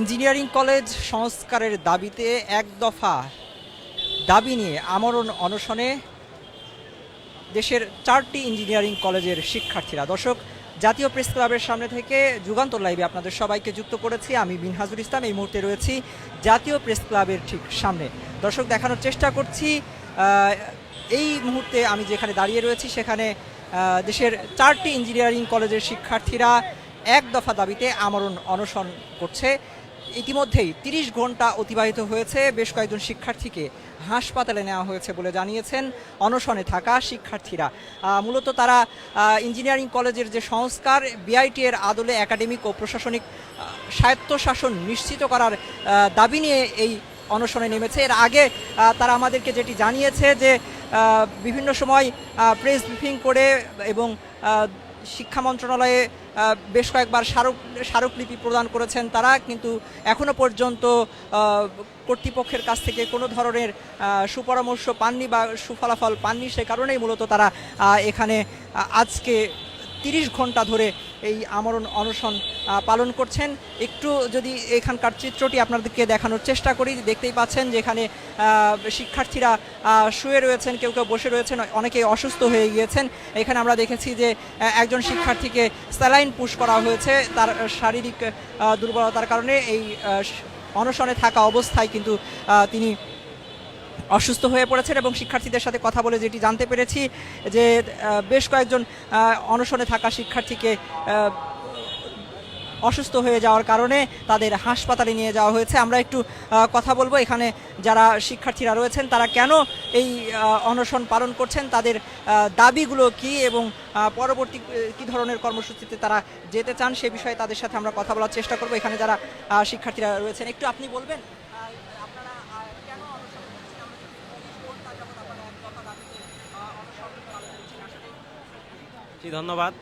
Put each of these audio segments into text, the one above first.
Engineering college সংস্কারের দাবিতে এক দফা দাবি নিয়ে আমরণ অনশনে দেশের চারটি ইঞ্জিনিয়ারিং কলেজের শিক্ষার্থীরা। দর্শক, জাতীয় প্রেস ক্লাবের সামনে থেকে যুগান্তর লাইভে আপনাদের সবাইকে যুক্ত করেছি আমি বিনহাজুল ইসলাম। এই মুহূর্তে রয়েছি জাতীয় প্রেস ক্লাবের ঠিক সামনে। দর্শক, দেখানোর চেষ্টা করছি এই মুহূর্তে আমি যেখানে দাঁড়িয়ে রয়েছি সেখানে দেশের চারটি ইঞ্জিনিয়ারিং কলেজের শিক্ষার্থীরা এক দফা দাবিতে আমরণ অনশন করছে। ইতিমধ্যেই তিরিশ ঘণ্টা অতিবাহিত হয়েছে। বেশ কয়েকজন শিক্ষার্থীকে হাসপাতালে নেওয়া হয়েছে বলে জানিয়েছেন অনশনে থাকা শিক্ষার্থীরা। মূলত তারা ইঞ্জিনিয়ারিং কলেজের যে সংস্কার বিআইটি এর আদলে একাডেমিক ও প্রশাসনিক স্বায়ত্তশাসন নিশ্চিত করার দাবি নিয়ে এই অনশনে নেমেছে। এর আগে তারা আমাদেরকে যেটি জানিয়েছে যে বিভিন্ন সময় প্রেস ব্রিফিং করে এবং শিক্ষা মন্ত্রণালয়ে বেশ কয়েকবার স্মারক, স্মারকলিপি প্রদান করেছেন তারা, কিন্তু এখনও পর্যন্ত কর্তৃপক্ষের কাছ থেকে কোনো ধরনের সুপরামর্শ পাননি বা সুফলাফল পাননি, সে কারণেই মূলত তারা এখানে আজকে তিরিশ ঘণ্টা ধরে এই আমরণ অনশন পালন করছেন। একটু যদি এখানকার চিত্রটি আপনাদেরকে দেখানোর চেষ্টা করি, দেখতেই পাচ্ছেন যে এখানে শিক্ষার্থীরা শুয়ে রয়েছেন, কেউ কেউ বসে রয়েছেন, অনেকে অসুস্থ হয়ে গিয়েছেন। এখানে আমরা দেখেছি যে একজন শিক্ষার্থীকে স্যালাইন পুশ করা হয়েছে। তার শারীরিক দুর্বলতার কারণে এই অনশনে থাকা অবস্থায় কিন্তু তিনি অসুস্থ হয়ে পড়েছেন এবং শিক্ষার্থীদের সাথে কথা বলে যেটি জানতে পেরেছি যে বেশ কয়েকজন অনশনে থাকা শিক্ষার্থীকে অসুস্থ হয়ে যাওয়ার কারণে তাদের হাসপাতালে নিয়ে যাওয়া হয়েছে। আমরা একটু কথা বলব। এখানে যারা শিক্ষার্থীরা রয়েছেন, তারা কেন এই অনশন পালন করছেন? তাদের দাবিগুলো কি এবং পরবর্তী কি ধরনের কর্মসূচিতে তারা যেতে চান? সে বিষয়ে তাদের সাথে আমরা কথা বলার চেষ্টা করব। এখানে যারা শিক্ষার্থীরা রয়েছেন, একটু আপনি বলবেন আহ, আপনারা আহ, কেন অনশন করছেন? আমরা চল্লিশ ঘণ্টা যাবত আপনারা এক দফা দাবিতে, আহ, অনশন পালন করছেন। আসলে জি, ধন্যবাদ।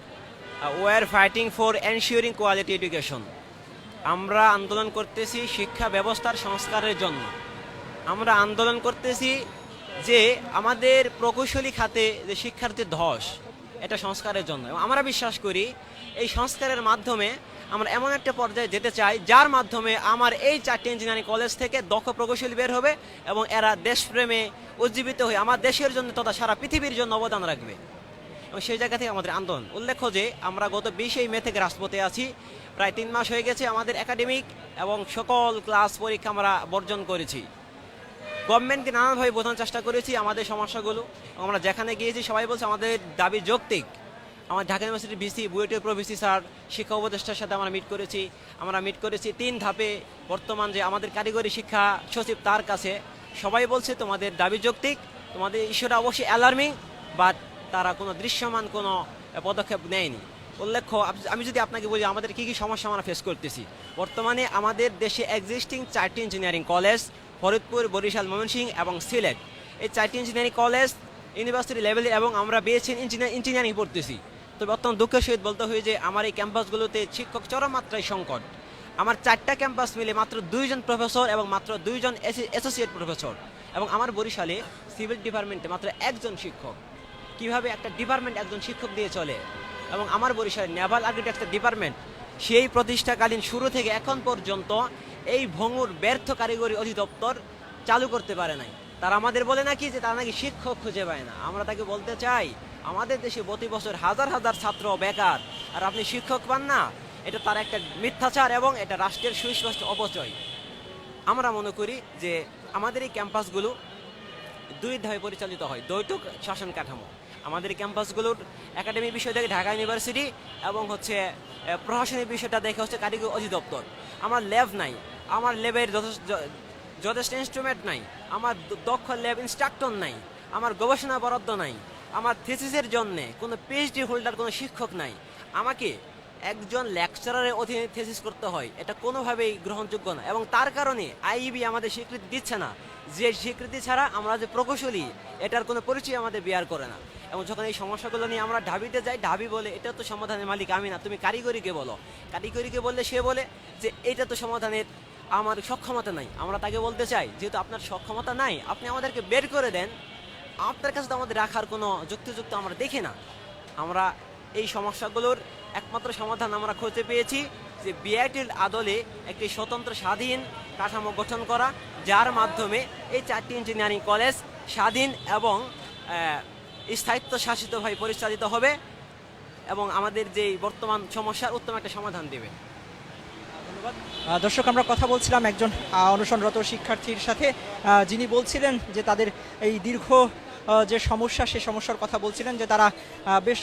War fighting for ensuring quality education আমরা আন্দোলন করতেছি শিক্ষা ব্যবস্থার সংস্কারের জন্য। আমরা আন্দোলন করতেছি যে আমাদের প্রকৌশলী খাতে যে শিক্ষার্থীর ধস, এটা সংস্কারের জন্য। আমরা বিশ্বাস করি এই সংস্কারের মাধ্যমে আমরা এমন একটা পর্যায়ে যেতে চাই, যার মাধ্যমে আমার এই চারটি ইঞ্জিনিয়ারিং কলেজ থেকে দক্ষ প্রকৌশলী বের হবে এবং এরা দেশপ্রেমে উজ্জীবিত হয়ে আমার দেশের জন্য তথা সারা পৃথিবীর জন্য অবদান রাখবে। এবং সেই জায়গা থেকে আমাদের আন্দোলন। উল্লেখ্য যে, আমরা গত বিশেই মে থেকে রাজপথে আছি। প্রায় তিন মাস হয়ে গেছে আমাদের একাডেমিক এবং সকল ক্লাস পরীক্ষা আমরা বর্জন করেছি। গভর্নমেন্টকে নানানভাবে বোঝানোর চেষ্টা করেছি আমাদের সমস্যাগুলো। আমরা যেখানে গিয়েছি, সবাই বলছে আমাদের দাবি যৌক্তিক। আমার ঢাকা ইউনিভার্সিটির ভিসি, বুয়েটের প্রভিসি স্যার, শিক্ষা উপদেষ্টার সাথে আমরা মিট করেছি। আমরা মিট করেছি তিন ধাপে। বর্তমান যে আমাদের কারিগরি শিক্ষা সচিব তার কাছে। সবাই বলছে তোমাদের দাবি যৌক্তিক, তোমাদের ইস্যুটা অবশ্যই অ্যালার্মিং বাট তারা কোনো দৃশ্যমান কোনো পদক্ষেপ নেয়নি। উল্লেখ্য আমি যদি আপনাকে বলি, আমাদের কি কি সমস্যা আমরা ফেস করতেছি? বর্তমানে আমাদের দেশে এক্সিস্টিং চারটি ইঞ্জিনিয়ারিং কলেজ ফরিদপুর, বরিশাল, ময়মনসিংহ এবং সিলেট। এই চারটি ইঞ্জিনিয়ারিং কলেজ ইউনিভার্সিটি লেভেলে এবং আমরা বিএসসি ইঞ্জিনিয়ার ইঞ্জিনিয়ারিং পড়তেছি। তবে অত্যন্ত দুঃখের সহিত বলতে হয় যে, আমার এই ক্যাম্পাসগুলোতে শিক্ষক চরম মাত্রায় সংকট। আমার চারটা ক্যাম্পাস মিলে মাত্র দুইজন প্রফেসর এবং মাত্র দুইজন অ্যাসোসিয়েট প্রফেসর এবং আমার বরিশালে সিভিল ডিপার্টমেন্টে মাত্র একজন শিক্ষক। কীভাবে একটা ডিপার্টমেন্ট একজন শিক্ষক দিয়ে চলে? এবং আমার বরিশালে নেভাল আর্কিটেকচার ডিপার্টমেন্ট সেই প্রতিষ্ঠাকালীন শুরু থেকে এখন পর্যন্ত এই ভঙ্গুর ব্যর্থ কারিগরি অধিদপ্তর চালু করতে পারে নাই। তারা আমাদের বলে নাকি যে তারা নাকি শিক্ষক খুঁজে পায় না। আমরা তাকে বলতে চাই, আমাদের দেশে প্রতি বছর হাজার হাজার ছাত্র বেকার, আর আপনি শিক্ষক পান না। এটা তার একটা মিথ্যাচার এবং এটা রাষ্ট্রের সুস্পষ্ট অপচয়। আমরা মনে করি যে আমাদের এই ক্যাম্পাসগুলো দুই ধাপে পরিচালিত হয়, দ্বৈত শাসন কাঠামো। আমাদের ক্যাম্পাসগুলোর একাডেমিক বিষয় দেখে ঢাকা ইউনিভার্সিটি এবং হচ্ছে প্রশাসনিক বিষয়টা দেখে হচ্ছে কারিগরি অধিদপ্তর। আমার ল্যাব নাই, আমার ল্যাবের যথেষ্ট যথেষ্ট ইনস্ট্রুমেন্ট নাই, আমার দক্ষ ল্যাব ইনস্ট্রাক্টর নাই, আমার গবেষণা বরাদ্দ নাই, আমার থিসিসের জন্য কোনো পিএইচডি হোল্ডার কোনো শিক্ষক নাই। আমাকে একজন লেকচারারের অধীনে থিসিস করতে হয়, এটা কোনোভাবেই গ্রহণযোগ্য না। এবং তার কারণে আইইবি আমাদের স্বীকৃতি দিচ্ছে না। যে স্বীকৃতি ছাড়া আমরা যে প্রকৌশলী, এটার কোনো পরিচয় আমাদের বিয়ার করে না। এবং যখন এই সমস্যাগুলো নিয়ে আমরা ঢাবিতে যাই, ঢাবি বলে এটা তো সমাধানের মালিক, আমি না, তুমি কারিগরিকে বলো। কারিগরিকে বললে সে বলে যে, এটা তো সমাধানের আমার সক্ষমতা নাই। আমরা তাকে বলতে চাই, যেহেতু আপনার সক্ষমতা নাই, আপনি আমাদেরকে বের করে দেন। আপনার কাছে তো আমাদের রাখার কোনো যুক্তিযুক্ত আমরা দেখি না। আমরা এই সমস্যাগুলোর একমাত্র সমাধান আমরা খুঁজে পেয়েছি যে, বিআইটির আদলে একটি স্বতন্ত্র স্বাধীন কাঠামো গঠন করা, যার মাধ্যমে এই চারটি ইঞ্জিনিয়ারিং কলেজ স্বাধীন এবং আহ, স্থায়িত্ব শাসিতভাবে পরিচালিত হবে এবং আমাদের যে বর্তমান সমস্যার উত্তম একটা সমাধান দেবে। দর্শক আমরা কথা বলছিলাম একজন অনুসরণরত শিক্ষার্থীর সাথে। যিনি বলছিলেন যে তাদের এই দীর্ঘ যে সমস্যা সে সমস্যার কথা বলছিলেন যে তারা বেশ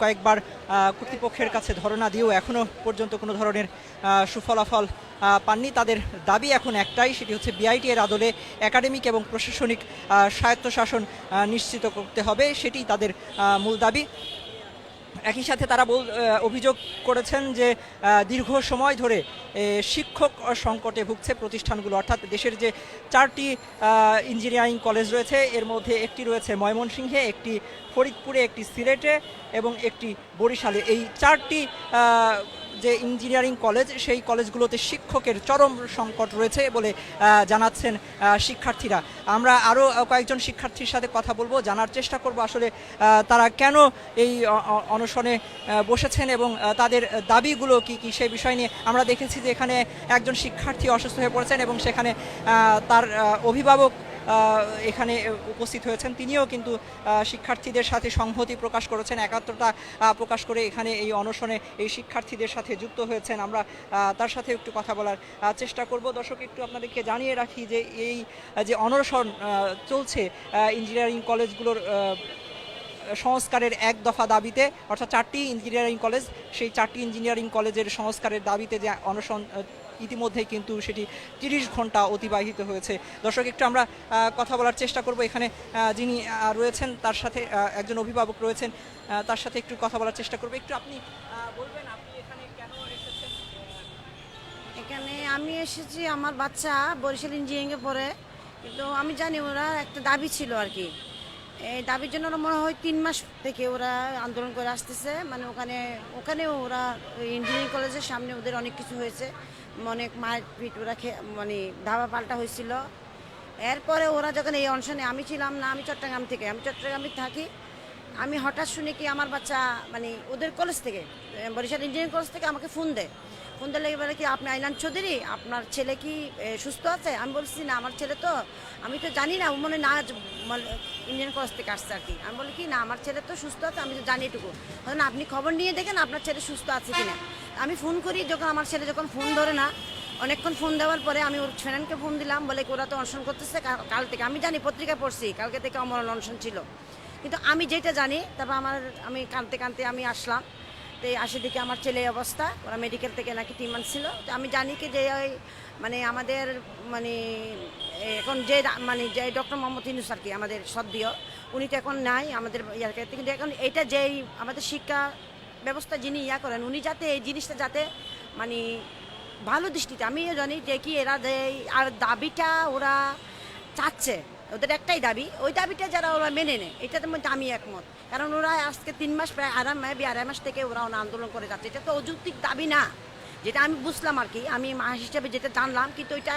কয়েকবার কর্তৃপক্ষের কাছে ধরনা দিয়েও এখনও পর্যন্ত কোনো ধরনের সুফলাফল পাননি। তাদের দাবি এখন একটাই, সেটি হচ্ছে বিআইটি এর আদলে একাডেমিক এবং প্রশাসনিক স্বায়ত্তশাসন নিশ্চিত করতে হবে সেটি তাদের মূল দাবি। একই সাথে তারা বল অভিযোগ করেছেন যে দীর্ঘ সময় ধরে শিক্ষক সংকটে ভুগছে প্রতিষ্ঠানগুলো। অর্থাৎ দেশের যে চারটি ইঞ্জিনিয়ারিং কলেজ রয়েছে, এর মধ্যে একটি রয়েছে ময়মনসিংহে, একটি ফরিদপুরে, একটি সিলেটে এবং একটি বরিশালে। এই চারটি যে ইঞ্জিনিয়ারিং কলেজ, সেই কলেজগুলোতে শিক্ষকের চরম সংকট রয়েছে বলে জানাচ্ছেন শিক্ষার্থীরা। আমরা আরও কয়েকজন শিক্ষার্থীর সাথে কথা বলব, জানার চেষ্টা করব আসলে তারা কেন এই অনশনে বসেছেন এবং তাদের দাবিগুলো কি কি সেই বিষয় নিয়ে আমরা দেখেছি যে এখানে একজন শিক্ষার্থী অসুস্থ হয়ে পড়েছেন এবং সেখানে তার অভিভাবক এখানে উপস্থিত হয়েছেন। তিনিও কিন্তু শিক্ষার্থীদের সাথে সংহতি প্রকাশ করেছেন, একাত্মতা প্রকাশ করে এখানে এই অনশনে এই শিক্ষার্থীদের সাথে যুক্ত হয়েছেন। আমরা তার সাথে একটু কথা বলার চেষ্টা করব। দর্শক, একটু আপনাদেরকে জানিয়ে রাখি যে এই, যে অনশন চলছে ইঞ্জিনিয়ারিং কলেজগুলোর সংস্কারের এক দফা দাবিতে, অর্থাৎ চারটি ইঞ্জিনিয়ারিং কলেজ সেই চারটি ইঞ্জিনিয়ারিং কলেজের সংস্কারের দাবিতে যে অনশন ইতিমধ্যেই কিন্তু সেটি তিরিশ ঘণ্টা অতিবাহিত হয়েছে। দর্শক, একটু আমরা কথা বলার চেষ্টা করব এখানে যিনি রয়েছেন তার সাথে একজন অভিভাবক রয়েছেন তার সাথে একটু কথা বলার চেষ্টা করব। একটু আপনি বলবেন আপনি এখানে এখানে আমি এসেছি, আমার বাচ্চা বরিশাল ইঞ্জিনিয়ারিংয়ে পড়ে, কিন্তু আমি জানি ওরা একটা দাবি ছিল আর কি। এই দাবির জন্য ওরা মনে হয় তিন মাস থেকে ওরা আন্দোলন করে আসতেছে মানে ওখানে, ওখানেও ওরা ইঞ্জিনিয়ারিং কলেজের সামনে ওদের অনেক কিছু হয়েছে। অনেক মারপিট ওরা খে- মানে ধাবা পাল্টা হয়েছিল। এরপরে ওরা যখন এই অনশনে আমি ছিলাম না, আমি চট্টগ্রাম থেকে, আমি চট্টগ্রামে থাকি। আমি হঠাৎ শুনি কি আমার বাচ্চা মানে ওদের কলেজ থেকে বরিশাল ইঞ্জিনিয়ারিং কলেজ থেকে আমাকে ফোন দেয়। ফোন দিলে বলে কি, আপনি আইলান চৌধুরী, আপনার ছেলে কি সুস্থ আছে? আমি বলছি, না, আমার ছেলে তো, আমি তো জানি না মনে না ইন্ডিয়ান কলেজ থেকে আসছে আর কি। আমি বলি, কি না, আমার ছেলে তো সুস্থ আছে, আমি তো জানি এটুকু। না, আপনি খবর নিয়ে দেখেন, আপনার ছেলে সুস্থ আছে কিনা? আমি ফোন করি যখন আমার ছেলে যখন ফোন ধরে না, অনেকক্ষণ ফোন দেওয়ার পরে আমি ওর ফ্রেন্ডকে ফোন দিলাম, বলে ওরা তো অনশন করতেছে কাল থেকে। আমি জানি পত্রিকা পড়ছি, কালকে থেকে আমার অনশন ছিল। কিন্তু আমি যেটা জানি, তারপর আমার, আমি কানতে কানতে আমি আসলাম, তো আসে দেখে আমার ছেলে অবস্থা, ওরা মেডিকেল থেকে নাকি তিন মাস ছিল। তো আমি জানি কি যে ওই মানে আমাদের মানে এখন যে মানে যে ডক্টর মোহাম্মদ ইনুস আর কি, আমাদের সদ্যীয় উনি তো এখন নাই আমাদের ইয়ার কিন্তু এখন এটা যেই আমাদের শিক্ষা ব্যবস্থা যিনি ইয়া করেন, উনি যাতে এই জিনিসটা যাতে মানে ভালো দৃষ্টিতে, আমিও জানি যে কি এরা আর দাবিটা ওরা চাচ্ছে, ওদের একটাই দাবি, ওই দাবিটা যারা ওরা মেনে নেয় এটাতে মধ্যে আমি একমত। কারণ ওরা আজকে তিন মাস প্রায়, আরাম মেবি আড়াই মাস থেকে ওরা ওনা আন্দোলন করে যাচ্ছে, এটা তো অযৌক্তিক দাবি না। যেটা আমি বুঝলাম আর কি, আমি মা হিসেবে যেটা জানলাম, কিন্তু ওইটা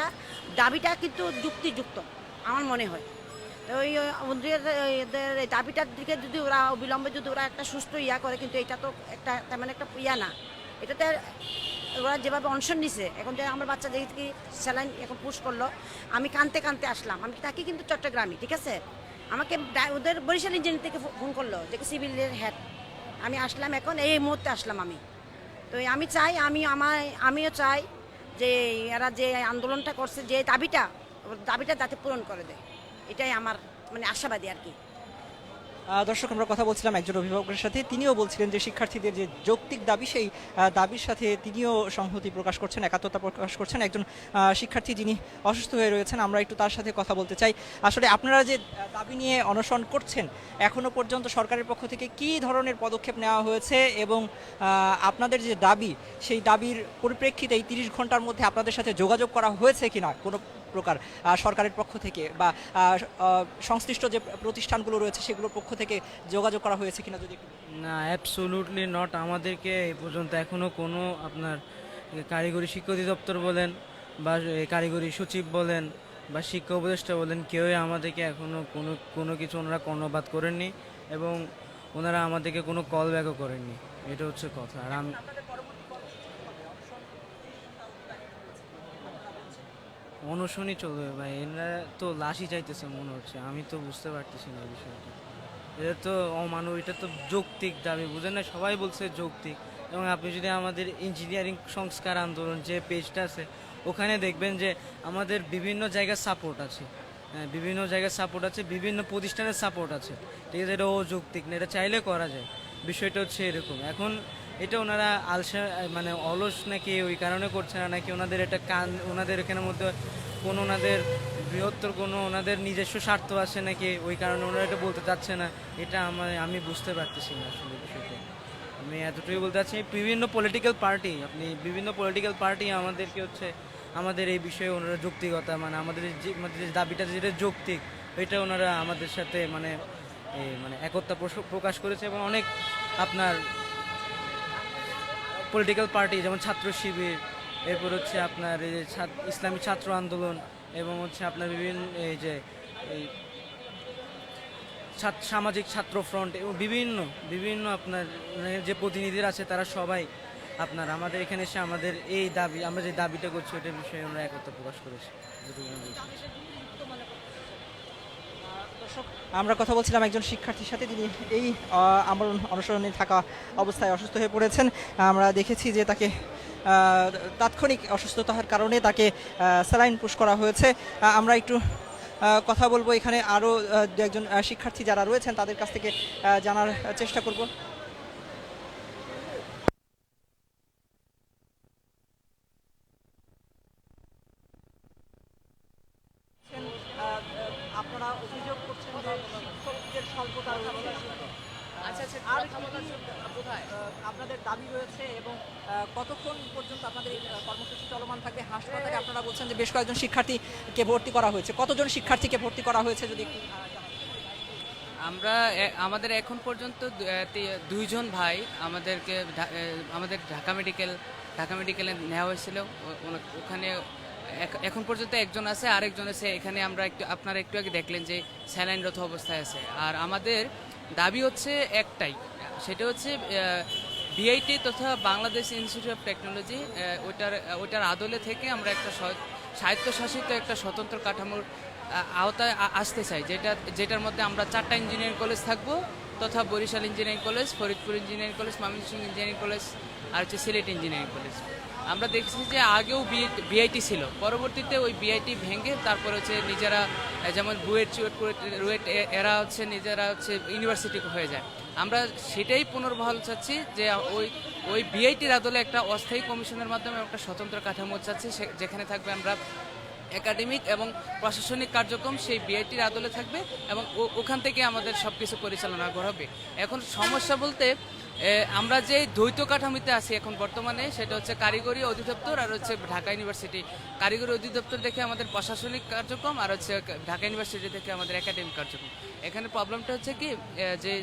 দাবিটা কিন্তু যুক্তিযুক্ত, আমার মনে হয়। ওই এই দাবিটার দিকে যদি ওরা অবিলম্বে যদি ওরা একটা সুস্থ ইয়া করে, কিন্তু এটা তো একটা তেমন একটা ইয়া না। এটাতে ওরা যেভাবে অনশন নিছে, এখন যে আমার বাচ্চা যেই থেকে স্যালাইন এখন পুশ করল, আমি কানতে কানতে আসলাম। আমি থাকি কিন্তু চট্টগ্রামে, ঠিক আছে? আমাকে ওদের বরিশাল ইঞ্জিনিয়ার থেকে ফোন করল যে সিভিলের হেড আমি আসলাম এখন, এই মুহূর্তে আসলাম আমি। তো আমি চাই, আমি আমার আমিও চাই যে এরা যে আন্দোলনটা করছে, যে দাবিটা দাবিটা যাতে পূরণ করে দেয়। এটাই আমার মানে আশাবাদী আর কি। দর্শক, আমরা কথা বলছিলাম একজন অভিভাবকের সাথে। তিনিও বলছিলেন যে শিক্ষার্থীদের যে যৌক্তিক দাবি, সেই দাবির সাথে তিনিও সংহতি প্রকাশ করছেন, একাত্মতা প্রকাশ করছেন। একজন শিক্ষার্থী যিনি অসুস্থ হয়ে রয়েছেন, আমরা একটু তার সাথে কথা বলতে চাই। আসলে আপনারা যে দাবি নিয়ে অনশন করছেন, এখনও পর্যন্ত সরকারের পক্ষ থেকে কি ধরনের পদক্ষেপ নেওয়া হয়েছে এবং আপনাদের যে দাবি, সেই দাবির পরিপ্রেক্ষিতে এই তিরিশ ঘণ্টার মধ্যে আপনাদের সাথে যোগাযোগ করা হয়েছে কিনা? কোনো প্রকার সরকারের পক্ষ থেকে বা সংশ্লিষ্ট যে প্রতিষ্ঠানগুলো রয়েছে সেগুলোর পক্ষ থেকে যোগাযোগ করা হয়েছে কিনা যদি না অ্যাবসোলুটলি নট আমাদেরকে এই পর্যন্ত এখনও কোনো আপনার কারিগরি শিক্ষা অধিদপ্তর বলেন বা কারিগরি সচিব বলেন বা শিক্ষা উপদেষ্টা বলেন, কেউই আমাদেরকে এখনও কোনো কোনো কিছু ওনারা কর্ণপাত করেননি এবং ওনারা আমাদেরকে কোনো কল ব্যাকও করেননি। এটা হচ্ছে কথা। আর আমি অনশনই চলবে ভাই এরা তো লাশই চাইতেছে মনে হচ্ছে, আমি তো বুঝতে পারতেছি না বিষয়টা। এটা তো অমানব, এটা তো যৌক্তিক দাবি, বুঝেন না? সবাই বলছে যৌক্তিক। এবং আপনি যদি আমাদের ইঞ্জিনিয়ারিং সংস্কার আন্দোলন, যে পেজটা আছে, ওখানে দেখবেন যে আমাদের বিভিন্ন জায়গার সাপোর্ট আছে। হ্যাঁ বিভিন্ন জায়গার সাপোর্ট আছে, বিভিন্ন প্রতিষ্ঠানের সাপোর্ট আছে। ঠিক আছে? এটা অযৌক্তিক না, এটা চাইলে করা যায়। বিষয়টা হচ্ছে এরকম। এখন এটা ওনারা আলসা মানে অলস নাকি ওই কারণে করছে না, নাকি ওনাদের এটা কান, ওনাদের এখানের মধ্যে কোনো ওনাদের বৃহত্তর কোনো ওনাদের নিজস্ব স্বার্থ আছে নাকি ওই কারণে ওনারা এটা বলতে চাচ্ছে না, এটা আমার আমি বুঝতে পারতেছি না আসলে বিষয়টা। আমি এতটুকুই বলতে চাচ্ছি, বিভিন্ন পলিটিক্যাল পার্টি আপনি বিভিন্ন পলিটিক্যাল পার্টি আমাদেরকে হচ্ছে, আমাদের এই বিষয়ে ওনারা যৌক্তিকতা মানে আমাদের যে দাবিটা, যেটা যৌক্তিক, এটা ওনারা আমাদের সাথে মানে মানে একতা প্রকাশ করেছে এবং অনেক আপনার পলিটিক্যাল পার্টি যেমন ছাত্র শিবির, এরপর হচ্ছে আপনার এই যে ইসলামী ছাত্র আন্দোলন এবং হচ্ছে আপনার বিভিন্ন এই যে এই সামাজিক ছাত্র ফ্রন্ট এবং বিভিন্ন বিভিন্ন আপনার মানে যে প্রতিনিধিরা আছে তারা সবাই আপনার আমাদের এখানে এসে আমাদের এই দাবি, আমরা যে দাবিটা করছি ওটার বিষয়ে আমরা একতা প্রকাশ করেছি। আমরা কথা বলছিলাম একজন শিক্ষার্থীর সাথে তিনি এই আমরণ অনুসরণে থাকা অবস্থায় অসুস্থ হয়ে পড়েছেন। আমরা দেখেছি যে তাকে তাৎক্ষণিক অসুস্থতার কারণে তাকে স্যালাইন পুশ করা হয়েছে। আমরা একটু কথা বলব এখানে আরও একজন শিক্ষার্থী যারা রয়েছেন, তাদের কাছ থেকে জানার চেষ্টা করব। কয়েকজন শিক্ষার্থীকে ভর্তি করা হয়েছে। কতজন শিক্ষার্থীকে ভর্তি করা হয়েছে যদি আমরা আমাদের এখন পর্যন্ত দুইজন ভাই আমাদেরকে আমাদের ঢাকা মেডিকেল, ঢাকা মেডিকেলে নেওয়া হয়েছিল। ওখানে এখন পর্যন্ত একজন আছে, আরেকজন আছে। এখানে আমরা একটু, আপনারা একটু আগে দেখলেন যে স্যালাইনরত অবস্থায় আছে। আর আমাদের দাবি হচ্ছে একটাই, সেটা হচ্ছে বিআইটি তথা বাংলাদেশ ইনস্টিটিউট অফ টেকনোলজি ওইটার ওইটার আদলে থেকে আমরা একটা স্বায়ত্তশাসিত একটা স্বতন্ত্র কাঠামোর আওতায় আসতে চাই, যেটা, যেটার মধ্যে আমরা চারটা ইঞ্জিনিয়ারিং কলেজ থাকব, তথা Barisal engineering college Faridpur engineering college Mymensingh engineering college আর হচ্ছে সিলেট ইঞ্জিনিয়ারিং কলেজ আমরা দেখছি যে আগেও বিআইটি ছিল, পরবর্তীতে ওই বিআইটি ভেঙে তারপর হচ্ছে নিজেরা যেমন বুয়েট চুয়েট রুয়েট এরা হচ্ছে নিজেরা হচ্ছে ইউনিভার্সিটি হয়ে যায়। আমরা সেটাই পুনর্বহাল চাচ্ছি যে ওই ওই বিআইটির আদলে একটা অস্থায়ী কমিশনের মাধ্যমে একটা স্বতন্ত্র কাঠামো চাচ্ছি যেখানে থাকবে আমরা একাডেমিক এবং প্রশাসনিক কার্যক্রম সেই বিআইটির আদলে থাকবে এবং ওখান থেকে আমাদের সব কিছু পরিচালনা করা হবে। এখন সমস্যা বলতে আমরা যে দ্বৈত কাঠামিতে আছি এখন বর্তমানে, সেটা হচ্ছে কারিগরি অধিদপ্তর আর হচ্ছে ঢাকা ইউনিভার্সিটি। কারিগরি অধিদপ্তর থেকে আমাদের প্রশাসনিক কার্যক্রম আর হচ্ছে ঢাকা ইউনিভার্সিটি থেকে আমাদের একাডেমিক কার্যক্রম। এখানে প্রবলেমটা হচ্ছে কি যে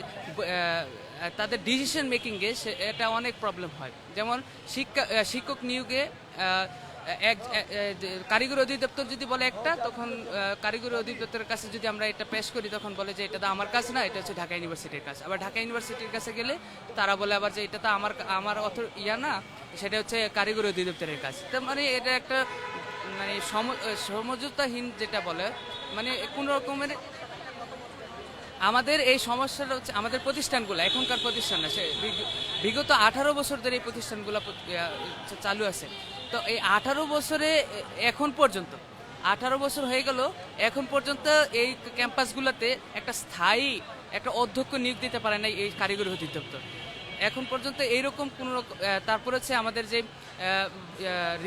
তাদের ডিসিশন মেকিংয়ে সে, এটা অনেক প্রবলেম হয়। যেমন শিক্ষা শিক্ষক নিয়োগে এক কারিগরি অধিদপ্তর যদি বলে একটা, তখন কারিগরি অধিদপ্তরের কাছে যদি আমরা এটা পেশ করি, তখন বলে যে এটা তো আমার কাজ না, এটা হচ্ছে ঢাকা ইউনিভার্সিটির কাজ। আবার ঢাকা ইউনিভার্সিটির কাছে গেলে তারা বলে আবার যে এটা তো আমার আমার অথ, ইয়া না, সেটা হচ্ছে কারিগরি অধিদপ্তরের কাজ। তার মানে এটা একটা মানে সম- সমঝোতাহীন যেটা বলে মানে কোনো রকমের আমাদের এই সমস্যাটা হচ্ছে, আমাদের প্রতিষ্ঠানগুলো, এখনকার প্রতিষ্ঠান বিগ- বিগত আঠারো বছর ধরে এই প্রতিষ্ঠানগুলো চালু আছে। তো এই আঠারো বছরে এখন পর্যন্ত, আঠারো বছর হয়ে গেল, এখন পর্যন্ত এই ক্যাম্পাসগুলোতে একটা স্থায়ী একটা অধ্যক্ষ নিয়োগ দিতে পারে না এই কারিগরি অধিদপ্তর। এখন পর্যন্ত এইরকম কোনো তারপর হচ্ছে আমাদের যে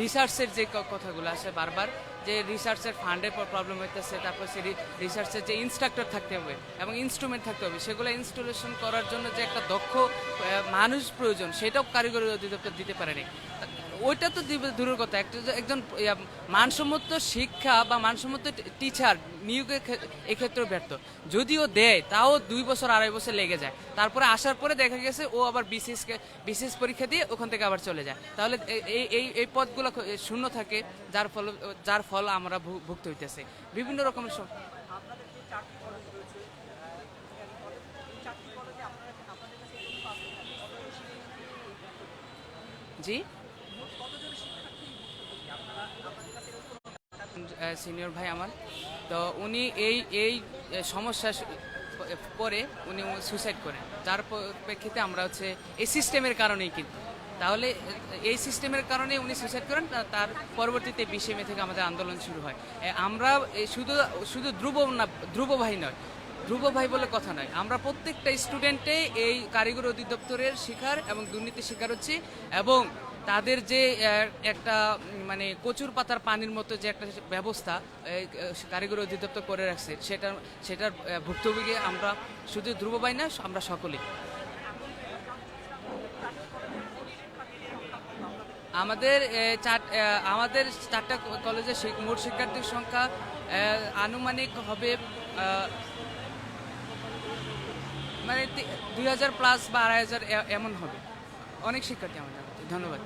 রিসার্চের যে কথাগুলো আসে বারবার, যে রিসার্চের ফান্ডের প্রবলেম হইতেছে, তারপর সে রিসার্চের যে ইনস্ট্রাক্টর থাকতে হবে এবং ইনস্ট্রুমেন্ট থাকতে হবে, সেগুলো ইনস্টলেশন করার জন্য যে একটা দক্ষ মানুষ প্রয়োজন, সেটাও কারিগরি অধিদপ্তর দিতে পারেনি। ওইটা তো দূরের কথা। একটা একজন মানসম্মত শিক্ষা বা মানসম্মত টিচার নিয়োগের ক্ষে- এক্ষেত্রেও ব্যর্থ। যদিও দেয় তাও দুই বছর আড়াই বছর লেগে যায়। তারপরে আসার পরে দেখা গেছে ও আবার বিশেষ বিশেষ পরীক্ষা দিয়ে ওখান থেকে আবার চলে যায়। তাহলে এই এই এই পদগুলো শূন্য থাকে যার ফল যার ফল আমরা ভুক্ত হইতেছে। বিভিন্ন রকমের শিক্ষার্থী জি? সিনিয়র ভাই আমার। তো উনি এই এই সমস্যা পরে উনি সুসাইড করেন। যার প্রেক্ষিতে আমরা হচ্ছে এই সিস্টেমের কারণেই কিন্তু। তাহলে এই সিস্টেমের কারণে উনি সুসাইড করেন তার পরবর্তীতে বিশে মে থেকে আমাদের আন্দোলন শুরু হয়। আমরা শুধু শুধু ধ্রুব না, ধ্রুব ভাই নয়। ধ্রুব ভাই বলে কথা নয়। আমরা প্রত্যেকটা স্টুডেন্টে এই কারিগরি অধিদপ্তরের শিকার এবং দুর্নীতির শিকার হচ্ছি এবং তাদের যে একটা মানে কচুর পাতার পানির মতো যে একটা ব্যবস্থা কারিগরি অধিদপ্তর করে রাখছে, সেটা, সেটার ভুক্তভোগী আমরা শুধু ধ্রুব ভাই না, আমরা সকলেই। আমাদের চার আমাদের চারটা কলেজে মোট শিক্ষার্থীর সংখ্যা আনুমানিক হবে মানে দুই হাজার প্লাস বা আড়াই হাজার এমন হবে। অনেক শিক্ষার্থী আমাদের ধন্যবাদ।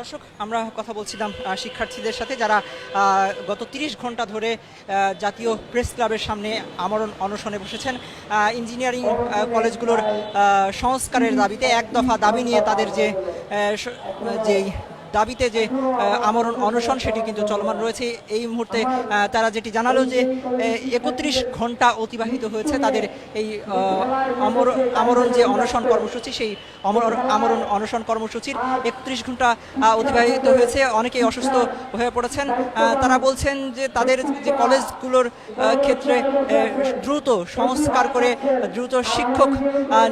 দর্শক, আমরা কথা বলছিলাম শিক্ষার্থীদের সাথে যারা গত তিরিশ ঘণ্টা ধরে জাতীয় প্রেস ক্লাবের সামনে আমরণ অনশনে বসেছেন ইঞ্জিনিয়ারিং কলেজগুলোর সংস্কারের দাবিতে এক দফা দাবি নিয়ে তাদের যে যেই দাবিতে যে আমরণ অনশন সেটি কিন্তু চলমান রয়েছে। এই মুহূর্তে তারা যেটি জানালো যে একত্রিশ ঘণ্টা অতিবাহিত হয়েছে তাদের এই আমরণ যে অনশন কর্মসূচি, সেই অমর আমরণ অনশন কর্মসূচির একত্রিশ ঘণ্টা অতিবাহিত হয়েছে। অনেকেই অসুস্থ হয়ে পড়েছেন। তারা বলছেন যে, তাদের যে কলেজগুলোর ক্ষেত্রে দ্রুত সংস্কার করে, দ্রুত শিক্ষক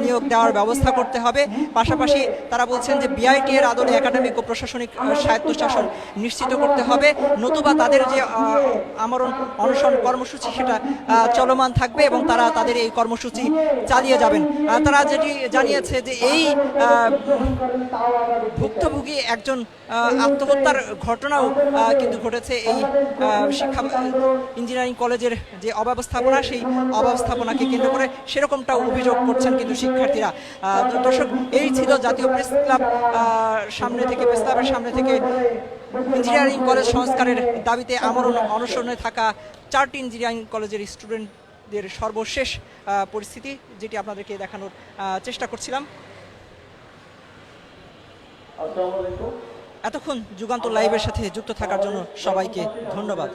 নিয়োগ দেওয়ার ব্যবস্থা করতে হবে। পাশাপাশি তারা বলছেন যে বিআইটি এর আদলে একাডেমিক ও প্রশাসনিক আহ, স্বায়ত্তশাসন নিশ্চিত করতে হবে। নতুবা তাদের যে আমরণ অনশন কর্মসূচি সেটা চলমান থাকবে এবং তারা তাদের এই কর্মসূচি চালিয়ে যাবেন। তারা যেটি জানিয়েছে যে এই ভুক্তভোগী একজন আত্মহত্যার ঘটনাও কিন্তু ঘটেছে এই শিক্ষা ইঞ্জিনিয়ারিং কলেজের যে অব্যবস্থাপনা সেই অব্যবস্থাপনাকে কেন্দ্র করে সেরকমটাও অভিযোগ করছেন কিন্তু শিক্ষার্থীরা। দর্শক এই ছিল জাতীয় প্রেস ক্লাব সামনে থেকে প্রেস ক্লাবের সামনে থেকে ইঞ্জিনিয়ারিং কলেজ সংস্কারের দাবিতে আমার অনশনে থাকা চারটি ইঞ্জিনিয়ারিং কলেজের স্টুডেন্টদের সর্বশেষ পরিস্থিতি যেটি আপনাদেরকে দেখানোর চেষ্টা করছিলাম। এতক্ষণ যুগান্ত লাইভের সাথে যুক্ত থাকার জন্য সবাইকে ধন্যবাদ।